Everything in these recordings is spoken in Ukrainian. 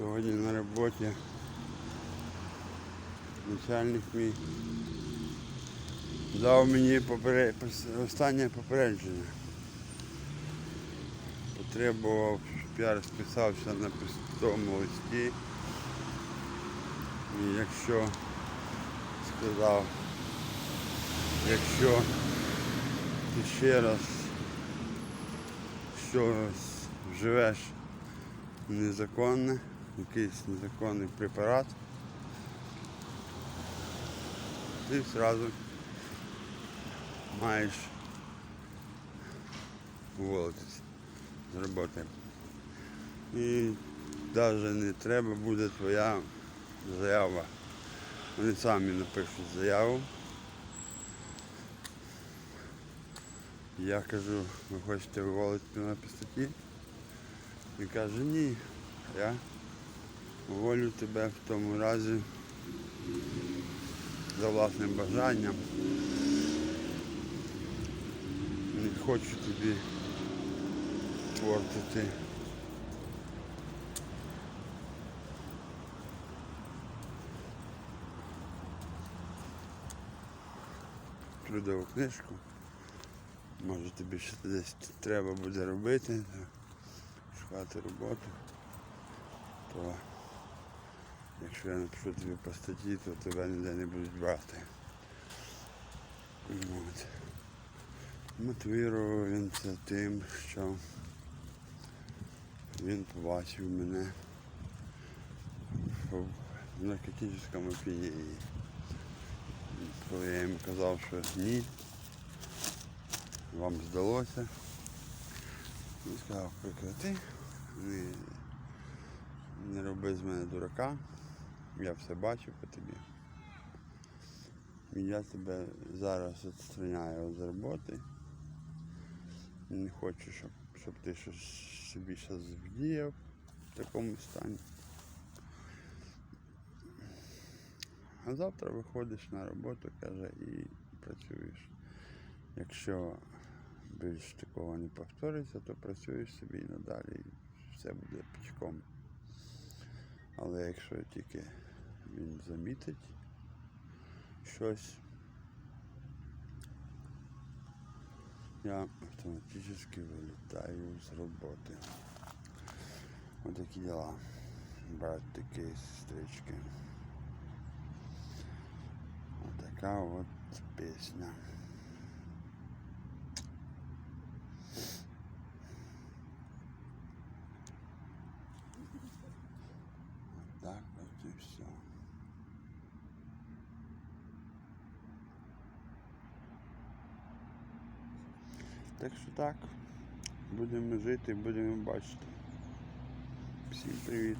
Сьогодні на роботі начальник мій дав мені попере... останнє попередження. Потребував, щоб я розписався на пустому листі. І якщо сказав, якщо ти ще раз щось вживеш незаконне, якийсь незаконний препарат, ти одразу маєш уволитися з роботи. І навіть не треба буде твоя заява. Вони самі напишуть заяву. Я кажу, ви хочете уволити мене по статті? Він каже, ні, я уволю тебе в тому разі за власним бажанням. Не хочу тобі портити. Трудову книжку. Може тобі ще десь треба буде робити, шукати роботу, то якщо я напишу тобі по статті, то тебе ніде не будуть брати. От. Мотивував він це тим, що він побачив мене в наркотичному опіянні. Коли я йому казав, що ні, вам здалося. Він сказав, прекрати, не, не роби з мене дурака, я все бачу по тобі. Я тебе зараз відстраняю з роботи. Не хочу, щоб, щоб ти щось собі зараз вдіяв в такому стані. А завтра виходиш на роботу, каже, і працюєш. Якщо більш такого не повториться, то працюєш собі і надалі, все буде пічком. Але якщо тільки він замітить щось, я автоматично вилітаю з роботи. Ось такі діла. Братики, сестрички. Така от пісня. Так от і все. Так що так, будемо жити, будемо бачити. Всім привіт.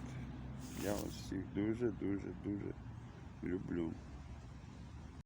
Я вас всіх дуже, дуже, дуже люблю.